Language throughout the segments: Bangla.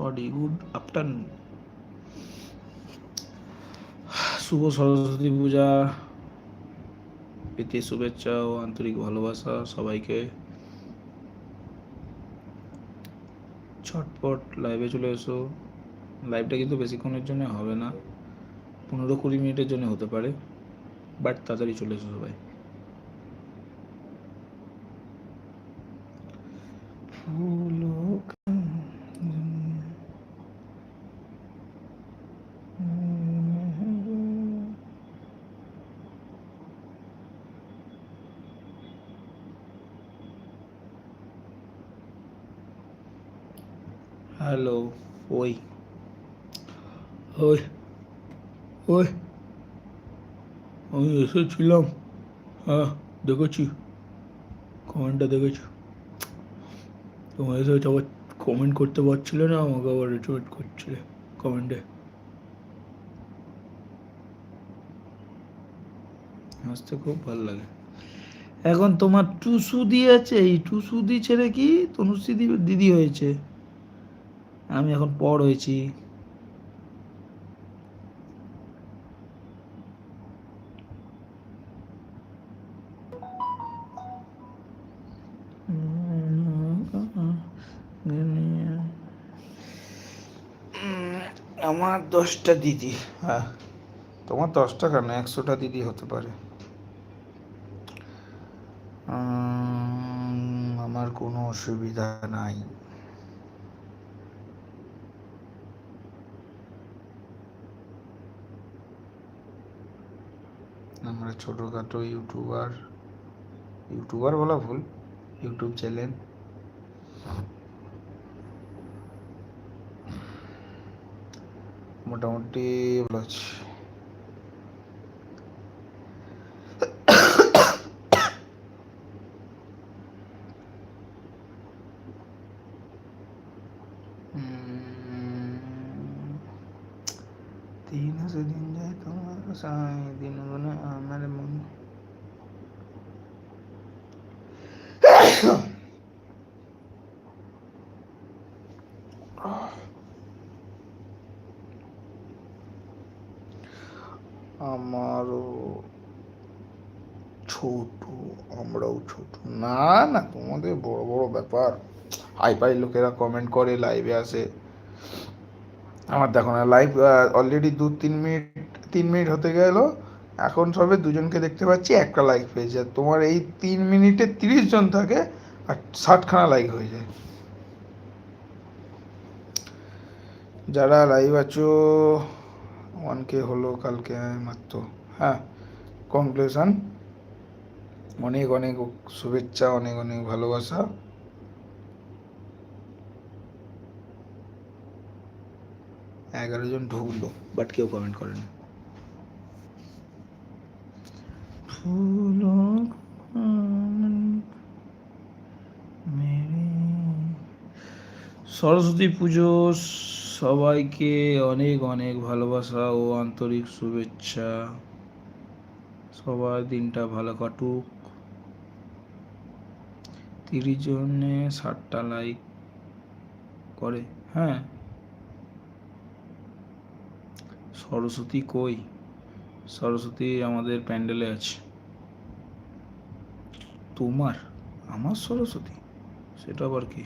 সরি গুড আফটারনুন শুভ সরস্বতী পূজা, প্রীতি, শুভেচ্ছা ও আন্তরিক ভালোবাসা সবাইকে। ছটপট লাইভে চলে এসো। লাইভটা কিন্তু বেশিক্ষণের জন্য হবে না, পনেরো কুড়ি মিনিটের জন্য হতে পারে বাট তাড়াতাড়ি চলে এসো সবাই। फूलों ওই ওই, আমি এসেছিলাম। হ্যাঁ দেখেছি। কমেন্টটা দেখেছি। তোমার এসে আবার কমেন্ট করতে পারছিলে না, আমাকে আবার রিটুইট করছিলে কমেন্টে হাসতে খুব ভালো লাগে। এখন তোমার টুসু দিয়েছে, এই টুসু দি ছেড়ে কি তনুশ্রী দিদি হয়েছে। আমি এখন পর হয়েছি। দশটা দিদি। হ্যাঁ তোমার দশটা কেন? একশোটা দিদি হতে পারে। আমার কোনো অসুবিধা নাই। আমরা ছোটোখাটো ইউটিউবার ইউটিউবার বলা ভুল, ইউটিউব চ্যানেল। মোটামুটি ভালো আছি। দিন আছে দিন যায় তোমার দিন গুনে আমারও ছোট, আমরাও ছোট। না না, তোমাদের বড় বড় ব্যাপার। হাই ফাই লোকেরা কমেন্ট করে লাইভে আসে। আমার দেখো না লাইভ অলরেডি দু, তিন মিনিট তিন মিনিট হতে গেল। এখন সবে দুজনকে দেখতে পাচ্ছি, একটা লাইক পেয়েছে। আর তোমার এই তিন মিনিটে তিরিশ জন থাকে, আর ষাটখানা লাইক হয়ে যায়। যারা লাইভ আছো ওয়ান কে হলো, কালকে মাত্র হ্যাঁ কংক্লুশন অনেক অনেক শুভেচ্ছা, অনেক অনেক ভালোবাসা। এগারো জন ঢুকলো বাট কেউ কমেন্ট করেনি। ফুলো সরস্বতী পুজো সবাইকে অনেক অনেক ভালোবাসা ও আন্তরিক শুভেচ্ছা। সবার দিনটা ভালো কাটুক। তিরিশ জনে ষাটটা লাইক করে। হ্যাঁ। সরস্বতী কই? সরস্বতী আমাদের প্যান্ডেলে আছে। তোমার? আমার সরস্বতী? সেটা আবার কি?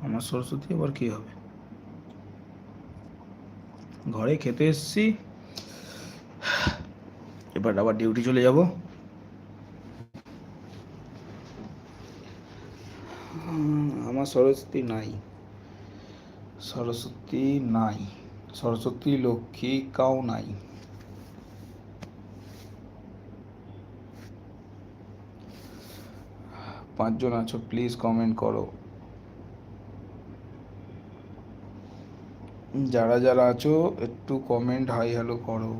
আমার সরস্বতী আবার কি হবে? ঘরে খেতে এসছি। এবার আবার ডিউটি চলে যাব। আমার সরস্বতী নাই। সরস্বতী নাই। সরস্বতী লক্ষ্মী কাউ নাই। পাঁচজন আছো প্লিজ কমেন্ট করো। যারা যারা আছো, একটু কমেন্ট হাই হ্যালো করো।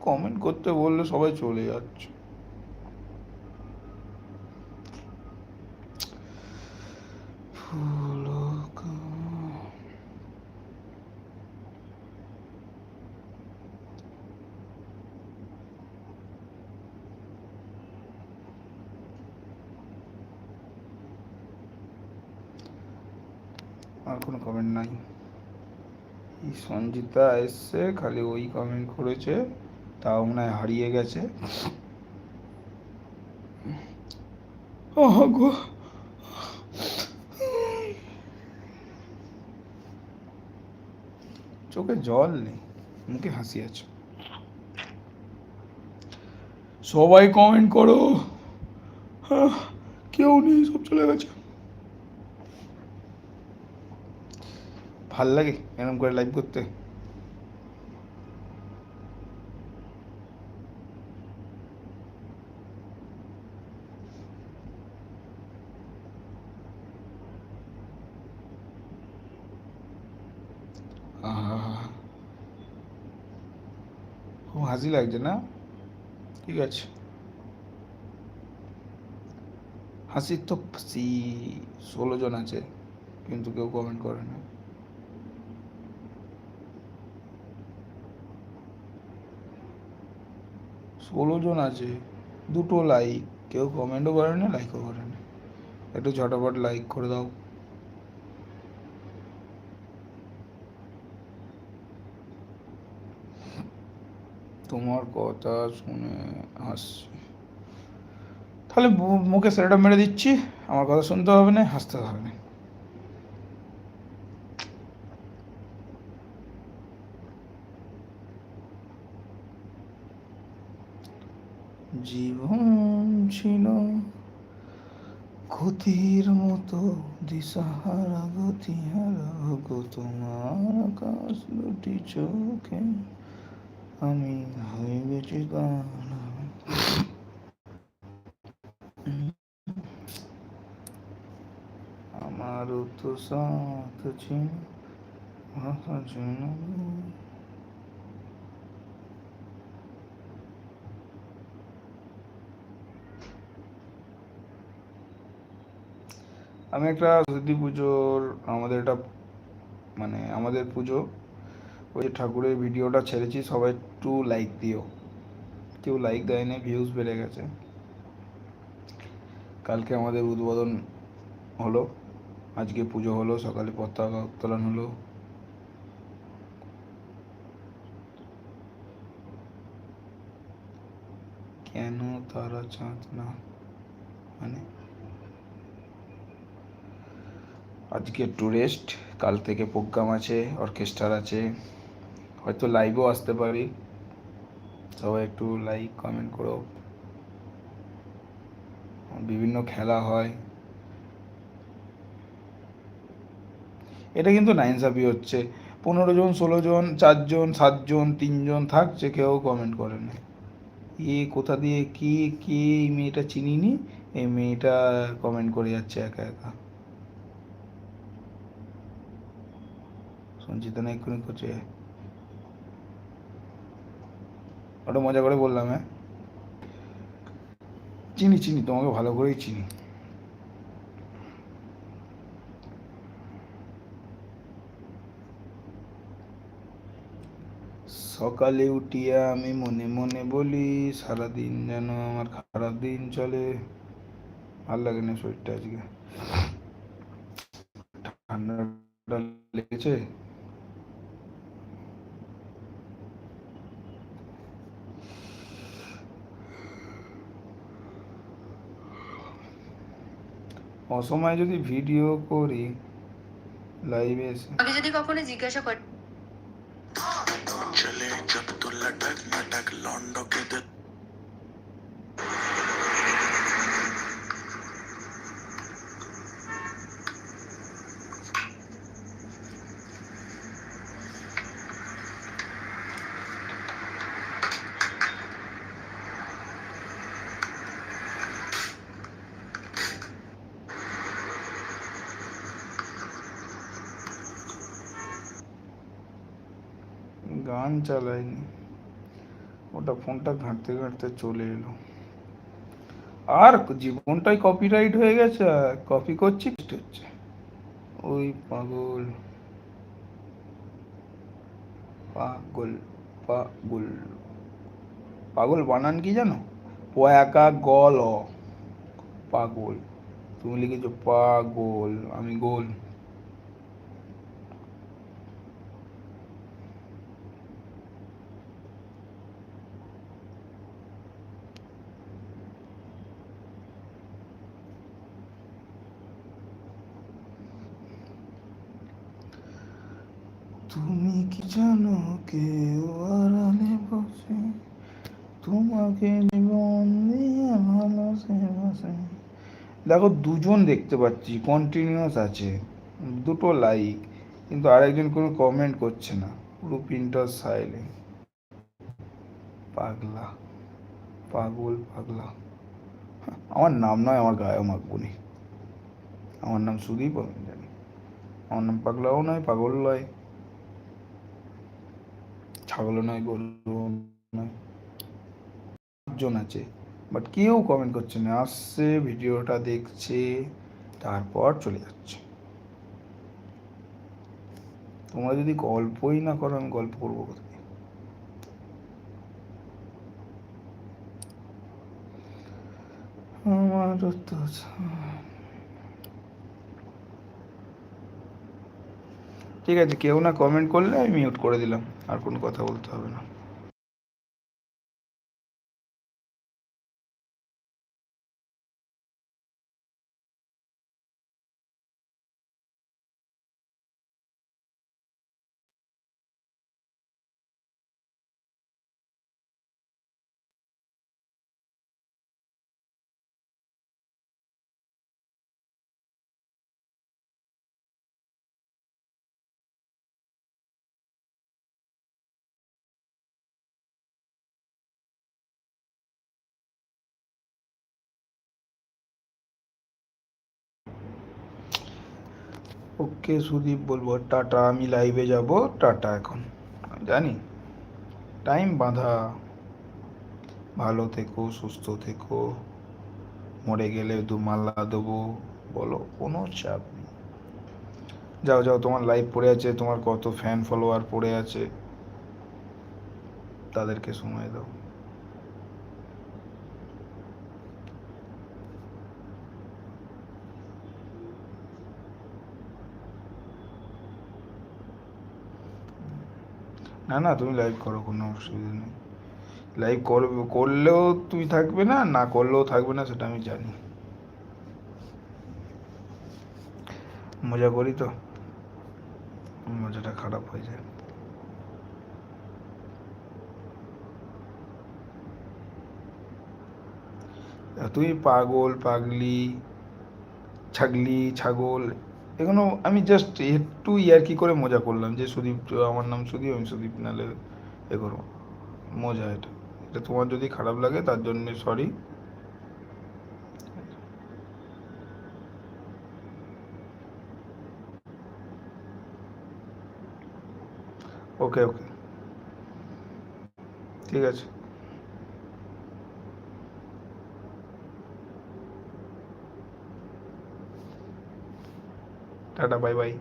কমেন্ট করতে বললে সবাই চলে যাচ্ছে। ফুলো কা- আর কোনো কমেন্ট নাই এই সঞ্জিতা এসছে খালি ওই কমেন্ট করেছে তাও মনে হয় হারিয়ে গেছে। গো চোখে জল নেই মুখে হাসি আছে। সবাই কমেন্ট করো। আহ, কেউ নেই সব চলে গেছে। ভালো লাগে এরকম করে লাইভ করতে? খুব হাসি লাগছে না? ঠিক আছে। হাসির তো ষোলো জন আছে, কিন্তু কেউ কমেন্ট করে না। ষোলো জন আছে, দুটো লাইক কেউ কমেন্টও করে না লাইকও করে না একটু ঝটাপট লাইক করে দাও। তোমার কথা শুনে হাসছি। তাহলে মুখে সেটা মেরে দিচ্ছি, আমার কথা শুনতে হবে না, হাসতে হবে না। জীবন ছিল ক্ষতির মতো, দিশাহারা গতিহারা গো তোমার আকাশ দুটি চোখে আমি হয়ে গেছি আমারও তো সাথ ছিল আজ নয়। আমি একটা সরস্বতী পুজোর আমাদের একটা মানে আমাদের পুজো। ওই ঠাকুরের ভিডিওটা ছেড়েছি, সবাই একটু লাইক দিও। কেউ লাইক দেয়নি ভিউজ বেড়ে গেছে। কালকে আমাদের উদ্বোধন হলো, আজকে পুজো হলো, সকালে পতাকা উত্তোলন হলো। কেন তারা চাঁদ না? মানে আজকে একটু রেস্ট কাল থেকে প্রোগ্রাম আছে অর্কেস্ট্রার আছে। হয়তো লাইভও আসতে পারি। সবাই একটু লাইক কমেন্ট করো। বিভিন্ন খেলা হয়। এটা কিন্তু নাইনসাফি হচ্ছে। পনেরো জন, ষোলো জন চারজন সাতজন তিনজন থাকছে, কেউ কমেন্ট করে না। এ কোথা দিয়ে কি, কে এই মেয়েটা চিনিনি? এই মেয়েটা কমেন্ট করে যাচ্ছে একা একা। সঞ্চিতা না এক্ষুনি করছে ওটা মজা করে বললাম হ্যাঁ? চিনি চিনি, তোমাকে ভালো করেই চিনি। সকালে উঠিয়া আমি মনে মনে বলি, সারাদিন যেন আমার খারাপ দিন চলে। ভালো লাগে না শরীরটা আজকে। ঠান্ডাটা লেগেছে। অসময়ে যদি ভিডিও করি লাইভ এসে। আমি যদি কখনো জিজ্ঞাসা করি চলে জব তো লটক মটক লন্ডকে ফ্যান চালাইনি। ওটা ফোনটা ঘাঁটতে ঘাঁটতে চলে এলো। আর জীবনটাই কপিরাইট হয়ে গেছে কপি করছি হচ্ছে। ওই পাগল। পাগল পাগল। পাগল বানান কি জানো? পয়াকা গল। পাগল। তুমি লিখেছো পাগল, আমি গোল। তুমি কি জানো কেউ আড়ালে বসে? তোমাকে বসে। দেখো, দুজন দেখতে পাচ্ছি কন্টিনিউয়াস আছে। দুটো লাইক কিন্তু আরেকজন কোনো কমেন্ট করছে না। পুরো প্রিন্টার সাইলেন্ট পাগলা, পাগল, পাগলা। আমার নাম নয়, আমার গায়েও মাখবো আমার নাম সুদীপ জানি। আমার নাম পাগলাও নয়, পাগল নয়। ছাগলও নয় গরু জন আছে। বাট কেউ কমেন্ট করছে না। আসছে, ভিডিওটা দেখছে, তারপর চলে যাচ্ছে। তোমরা যদি গল্পই না করো, আমি গল্প করব কোথায়? আমার তো ঠিক আছে, কেউ না কমেন্ট করলে আমি মিউট করে দিলাম, আর কোনো কথা বলতে হবে না। ওকে সুদীপ বলব, টাটা, আমি লাইভে যাব, টাটা এখন। জানি টাইম বাঁধা। ভালো থেকো, সুস্থ থেকো। মরে গেলে দু মাল্লা দেবো, বলো, কোনো চাপ নেই। যাও যাও, তোমার লাইভ পড়ে আছে, তোমার কত ফ্যান ফলোয়ার পড়ে আছে, তাদেরকে সময় দাও। না না, তুমি লাইভ করো, কোনো অসুবিধা নেই। লাইভ করবে, করলেও তুমি থাকবে না না করলেও থাকবে না, সেটা আমি জানি। মজা করি তো? মজাটা খারাপ হয়ে যায়। তুই পাগল, পাগলি, ছাগলি, ছাগল এগুলো আমি জাস্ট একটু ইয়ার্কি করে মজা করলাম যে সুদীপ, আমার নাম সুদীপ, আমি সুদীপ নালে এ করো মজা এটা। এটা তোমার যদি খারাপ লাগে তার জন্য সরি ওকে ওকে ঠিক আছে। Tata bye bye